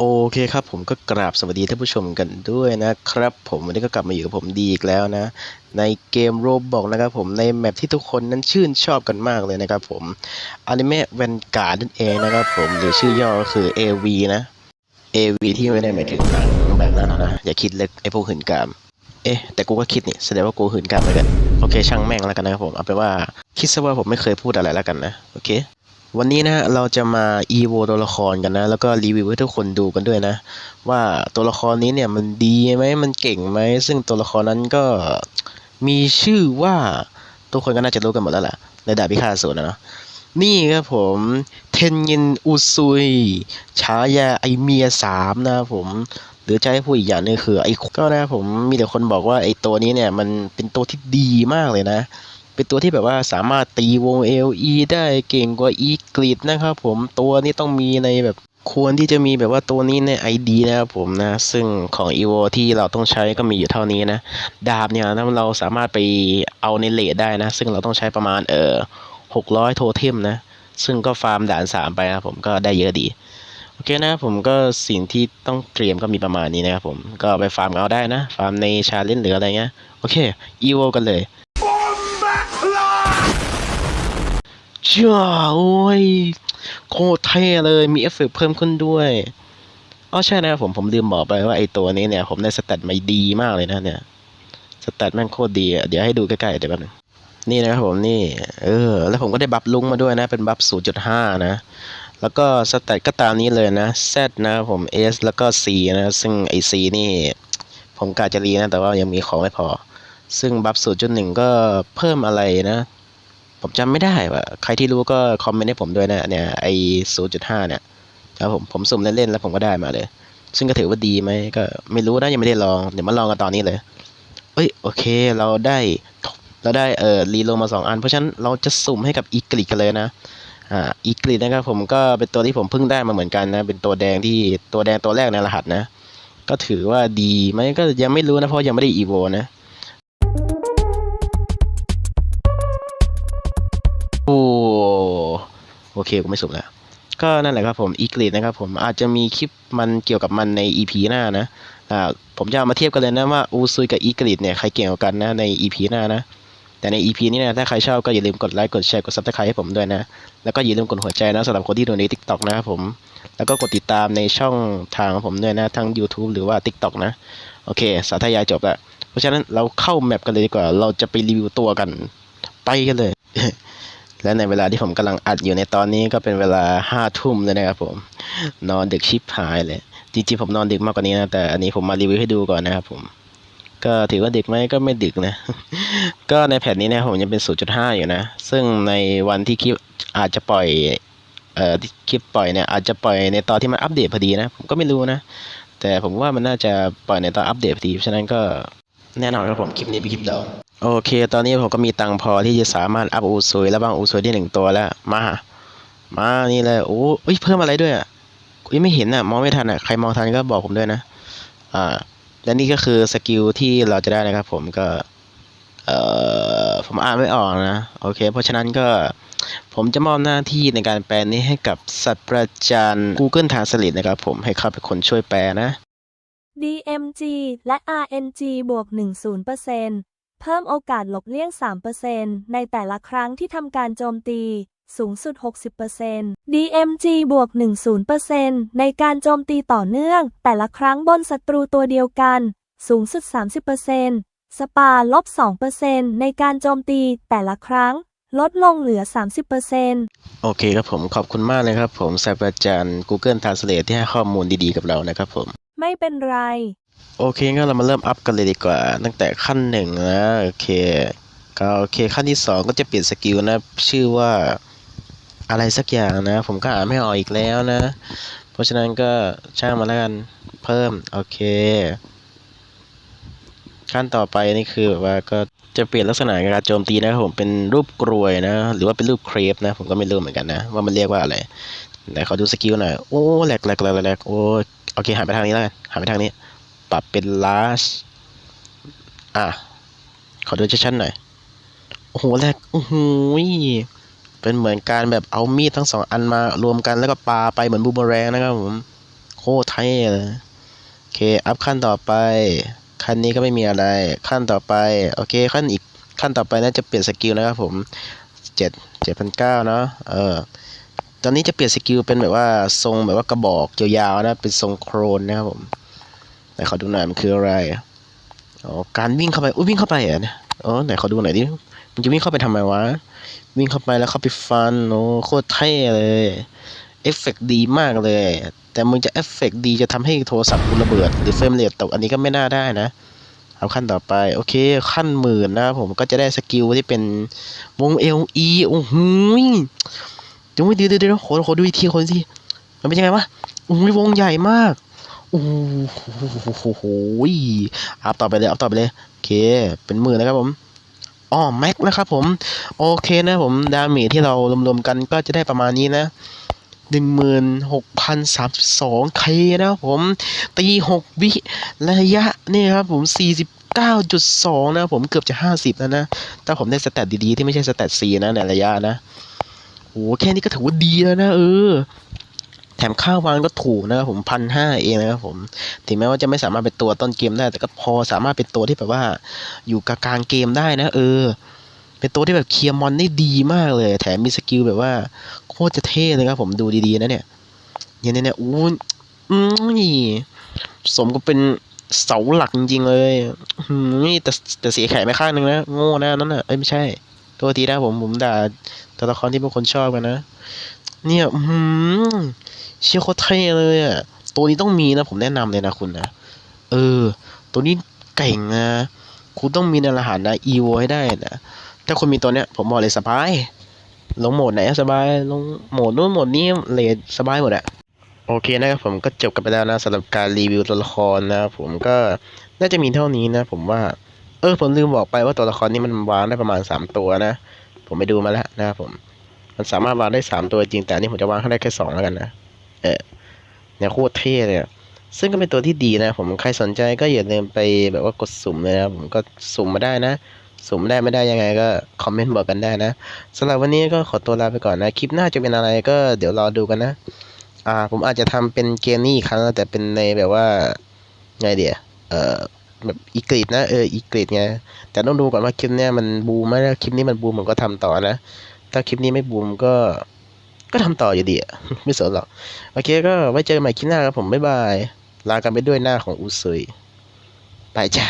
โอเคครับผมก็กราบสวัสดีท่านผู้ชมกันด้วยนะครับ ผมวันนี้ก็กลับมาอยู่กับผมดีอีกแล้วนะ ในเกมโรบบอกนะครับผมในแมปที่ทุกคนนั้นชื่นชอบกันมากเลยนะครับผมอนิเมะแวนการ์ดนั่นเองนะครับผมหรือชื่อย่อก็คือ AV นะ AV ที่ไม่ได้หมายถึงหนังแบบนั้นนะอย่าคิดเล็กไอ้พวกหื่นกาม เอ๊ะแต่กูก็คิดนี่แสดงว่ากูหื่นกามเหมือนกันโอเคช่างแม่งแล้วกันนะครับผมเอาไปว่าคิดซะว่าผมไม่เคยพูดอะไรแล้วกันนะโอเค วันนี้นะเราจะมา EVO ตัวละครกันนะ แล้วก็รีวิวให้ทุกคนดูกันด้วยนะ ว่าตัวละครนี้เนี่ยมันดีไหมมันเก่งไหมซึ่งตัวละครนั้นก็มีชื่อว่าทุกคนก็น่าจะรู้กันหมดแล้วแหละในดาบพิฆาตอสูรนะเนาะนี่ครับผมเทนยินอุซุยฉายาไอเมียสามนะครับผมหรือจะให้พูดอีกอย่างนึงคือไอ้ก็นะผมมีแต่คนบอกว่าไอ้ตัวนี้เนี่ยมันเป็นตัวที่ดีมากเลยนะ เป็นตัวที่แบบว่าสามารถตีวง LE ได้เก่งกว่าอีกริดนะครับผมตัวนี้ต้องมีในแบบควรที่จะมีแบบว่าตัวนี้ใน ID นะครับผมนะ ซึ่งของ EVO ที่เราต้องใช้ก็มีอยู่เท่านี้นะ ดาบเนี่ยนะเราสามารถไปเอาในเลทได้นะ ซึ่งเราต้องใช้ประมาณเออ600 โทเทมนะ ซึ่งก็ฟาร์มด่าน 3 ไปนะผมก็ได้เยอะดี โอเคนะครับผมก็สิ่งที่ต้องเตรียมก็มีประมาณนี้นะครับผม ก็ไปฟาร์มเอาได้นะ ฟาร์มในชาเลนจ์หรืออะไรเงี้ย โอเค EVO กันเลย จ้าโอ้ยโคตรเท่เลยมีเอฟเฟกเพิ่มขึ้นด้วยอ๋อใช่นะผมผมลืมบอกไปว่าไอตัวนี้เนี่ย ผมได้สแตทมาดีมากเลยนะเนี่ยสแตทแม่งโคตรดีเดี๋ยวให้ดูใกล้ๆเดี๋ยวแป๊บนึงนี่นะครับผมนี่ เออ แล้วผมก็ได้บัฟลุงมาด้วยนะ เป็นบัฟ 0.5 นะ แล้วก็สแตทก็ตามนี้เลยนะ Z นะผม S แล้วก็ C นะ ซึ่งไอ C นี่ ผมกาจะรีนะ แต่ว่ายังมีของไม่พอ ซึ่งบัฟ 0.1 ก็เพิ่มอะไรนะ ผมจำไม่ได้ว่าใครที่รู้ก็คอมเมนต์ให้ผมด้วยนะเนี่ยไอศูนย์จุดห้าเนี่ยครับผมผมสุ่มเล่นๆแล้วผมก็ได้มาเลย ซึ่งก็ถือว่าดีไหมก็ไม่รู้นะยังไม่ได้ลองเดี๋ยวมาลองกันตอนนี้เลย เอ้ยโอเคเราได้เราได้เอ่อรีโลมาสองอัน เพราะฉะนั้นเราจะสุ่มให้กับอีกริกันเลยนะอ่าอีกริดนะครับผมก็เป็นตัวที่ผมเพิ่งได้มาเหมือนกันนะเป็นตัวแดงที่ตัวแดงตัวแรกในรหัสนะ ก็ถือว่าดีไหมก็ยังไม่รู้นะเพราะยังไม่ได้อีโวนะ โอเคกูไม่สุ่มแล้ว ก็นั่นแหละครับผมอีกริดนะครับผมอาจจะมีคลิปมันเกี่ยวกับมันใน EP หน้านะอ่าผมจะเอามาเทียบกันเลยนะว่าอูซุยกับอีกริดเนี่ยใครเก่งกว่ากันนะใน EP หน้านะแต่ใน EP นี้นะถ้าใครชอบก็อย่าลืมกดไลค์กดแชร์กด subscribe ให้ผมด้วยนะ แล้วก็อย่าลืมกดหัวใจนะสำหรับคนที่ดูใน TikTok นะครับผม แล้วก็กดติดตามในช่องทางของผมด้วยนะ ทั้ง YouTube หรือว่า TikTok นะ โอเค สาธยายจบแล้วเพราะฉะนั้นเราเข้าแมปกันเลยดีกว่า เราจะไปรีวิวตัวกัน ไปกันเลย และในเวลาที่ผมกำลังอัดอยู่ในตอนนี้ก็เป็นเวลาห้าทุ่มเลยนะครับผม นอนดึกชิบหายเลย จริงๆผมนอนดึกมากกว่านี้นะ แต่อันนี้ผมมารีวิวให้ดูก่อนนะครับผม ก็ถือว่าดึกไหมก็ไม่ดึกนะ ก็ในแผ่นนี้นะผมยังเป็น 0.5 อยู่นะ ซึ่งในวันที่คลิปอาจจะปล่อยเอ่อคลิปปล่อยเนี่ยอาจจะปล่อยในตอนที่มันอัปเดตพอดีนะ ผมก็ไม่รู้นะ แต่ผมว่ามันน่าจะปล่อยในตอนอัปเดตพอดี ฉะนั้นก็ แน่นอนครับผมคลิปนี้เป็นคลิปเดิมโอเค ตอนนี้ผมก็มีตังพอที่จะสามารถอัพอูซุยและบางอูซุยได้หนึ่งตัวแล้ว มา มานี่เลยโอ้ยเพิ่มอะไรด้วยอะกูยังไม่เห็นอะมองไม่ทันอะใครมองทันก็บอกผมด้วยนะอ่าและนี่ก็คือสกิลที่เราจะได้นะครับผมก็เอ่อผมอ่านไม่ออกนะโอเค เพราะฉะนั้นก็ผมจะมอบหน้าที่ในการแปลนี้ให้กับสัตราจารย์ Google Translate นะครับผมให้เขาเป็นคนช่วยแปลนะ DMG และ RNG บวก 10%เพิ่มโอกาสหลบเลี่ยง 3%ในแต่ละครั้งที่ทำการโจมตี สูงสุด 60% DMG บวก 10%ในการโจมตีต่อเนื่อง แต่ละครั้งบนศัตรูตัวเดียวกัน สูงสุด 30%สปาลบ 2%ในการโจมตีแต่ละครั้ง ลดลงเหลือ 30%โอเคครับผมขอบคุณมากเลยครับผมศาสตราจารย์ Google Translate ที่ให้ข้อมูลดีๆกับเรานะครับผม ไม่เป็นไร โอเคงั้นเรามาเริ่มอัพกันเลยดีกว่า ตั้งแต่ขั้นหนึ่งนะโอเคก็โอเคขั้นที่สองก็จะเปลี่ยนสกิลนะ ชื่อว่าอะไรสักอย่างนะ ผมก็อ่านไม่ออกอีกแล้วนะ เพราะฉะนั้นก็ช่างมาแล้วกันเพิ่มโอเค ขั้นต่อไปนี่คือแบบว่าก็จะเปลี่ยนลักษณะการโจมตีนะครับผมเป็นรูปกรวยนะ หรือว่าเป็นรูปเครปนะ ผมก็ไม่รู้เหมือนกันนะ ว่ามันเรียกว่าอะไร ไหนขอดูสกิลหน่อย โอ้แหลกแหลกแหลกแหลกโอ้โอเคหันไปทางนี้แล้วกันหันไปทางนี้ ปรับเป็น large อะ ขอดูชัดๆหน่อย โอ้โหแรกโอ้โหยเป็นเหมือนการแบบเอามีดทั้งสองอันมารวมกันแล้วก็ปาไปเหมือนบูมเมอแรงนะครับผม โคตรเท่เลย โอเค อัพขั้นต่อไป ขั้นนี้ก็ไม่มีอะไร ขั้นต่อไป โอเค ขั้นอีกขั้นต่อไปน่าจะเปลี่ยนสกิลนะครับผมเจ็ดเจ็ดพันเก้าเนาะ เออ ตอนนี้จะเปลี่ยนสกิลเป็นแบบว่าทรงแบบว่ากระบอกยาวๆนะ เป็นทรงโครนนะครับผมไหนขอดูหน่อยมันคืออะไรอ๋อการวิ่งเข้าไปอุ้ยวิ่งเข้าไปเหรอเนี่ยอ๋อไหนขอดูหน่อยดิมันจะวิ่งเข้าไปทำไมวะ วิ่งเข้าไปแล้วเข้าไปฟันโอ้โคตรเท่เลยเอฟเฟกต์ดีมากเลย แต่มึงจะเอฟเฟกต์ดีจะทำให้โทรศัพท์กูระเบิด หรือเฟรมเรทตกอันนี้ก็ไม่น่าได้นะเอาขั้นต่อไป โอเค ขั้นหมื่นนะครับผมก็จะได้สกิลที่เป็นวง LE โอ้โห ดี๋ยวเดี๋ยวเดี๋ยวเดี๋ยวขอขอดูอีกทีขอดูอีกทีมันเป็นยังไงวะโอ้ยวงใหญ่มากโอ้โหอัพต่อไปเลยอัพต่อไปเลยโอเค เป็นหมื่นนะครับผมอ๋อแม็กนะครับผม โอเคนะผม ดาเมจที่เรารวมๆกันก็จะได้ประมาณนี้นะหนึ่งหมื่นหกพันสามสิบสองเคนะครับผม ตีหกวิระยะนี่ครับผมสี่สิบเก้าจุดสองนะครับผมเกือบจะห้าสิบแล้วนะ ถ้าผมได้สแตทดีๆ ที่ไม่ใช่สแตทซีนะในระยะนะ โอ้แค่นี้ก็ถือว่าดีแล้วนะเออ แถมค่าวางก็ถูกนะครับผมพันห้าเองนะครับผม ถึงแม้ว่าจะไม่สามารถเป็นตัวต้นเกมได้ แต่ก็พอสามารถเป็นตัวที่แบบว่า อยู่กลางเกมได้นะ เออ เป็นตัวที่แบบเคลียร์มอนได้ดีมากเลย แถมมีสกิลแบบว่า โคตรจะเท่เลยครับผมดูดีๆนะเนี่ยเนี่ยเนี่ยอู้อืมนี่สมก็เป็นเสาหลักจริงๆเลยนี่แต่แต่เสียแขนไปข้างหนึ่งนะ โง่นะนั่นน่ะเอ้ยไม่ใช่ ตัวทีนะผมผมด่าตัวละครที่พวกคนชอบกันนะ เนี่ยอืมเชี่ยโคตรเท่เลยอะ ตัวนี้ต้องมีนะ ผมแนะนำเลยนะคุณนะ เออ ตัวนี้เก่งนะคุณต้องมีในรหัสนะอีโวให้ได้นะ ถ้าคุณมีตัวเนี้ย ผมบอกเลยสบาย ลงโหมดไหนสบาย ลงโหมดนู้นโหมดนี้เลทสบายหมดอะโอเคนะครับผมก็จบกันไปแล้วนะสำหรับการรีวิวตัวละครนะผมก็น่าจะมีเท่านี้นะ ผมว่า เออผมลืมบอกไปว่าตัวละครนี้มันวางได้ประมาณสามตัวนะ ผมไปดูมาแล้วนะครับผม มันสามารถวางได้สามตัวจริง แต่นนี้ผมจะวางให้ได้แค่สองแล้วกันนะ เออเนี่ยโคตรเท่เลยซึ่งก็เป็นตัวที่ดีนะ ผมใครสนใจก็อย่าลืมไปแบบว่ากดสุ่มเลยนะผมก็สุ่มมาได้นะ สุ่มได้ไม่ได้ยังไงก็คอมเมนต์บอกกันได้นะสำหรับวันนี้ก็ขอตัวลาไปก่อนนะ คลิปหน้าจะเป็นอะไรก็เดี๋ยวรอดูกันนะ อ่า ผมอาจจะทำเป็นเกมนี้อีกครั้งแต่เป็นในแบบว่าไงเดียเอ่อ แบบอีกริดนะเอออีกริดไงแต่ต้องดูก่อนว่าคลิปเนี้ยมันบูมไหมถ้าคลิปนี้มันบูมผมก็ทำต่อนะ ถ้าคลิปนี้ไม่บูมก็ก็ทำต่ออยู่ดีอะไม่สนหรอกโอเคก็ไว้เจอกันใหม่คลิปหน้าครับผมบ๊ายบายลากันไปด้วยหน้าของอูซุยไปจ้า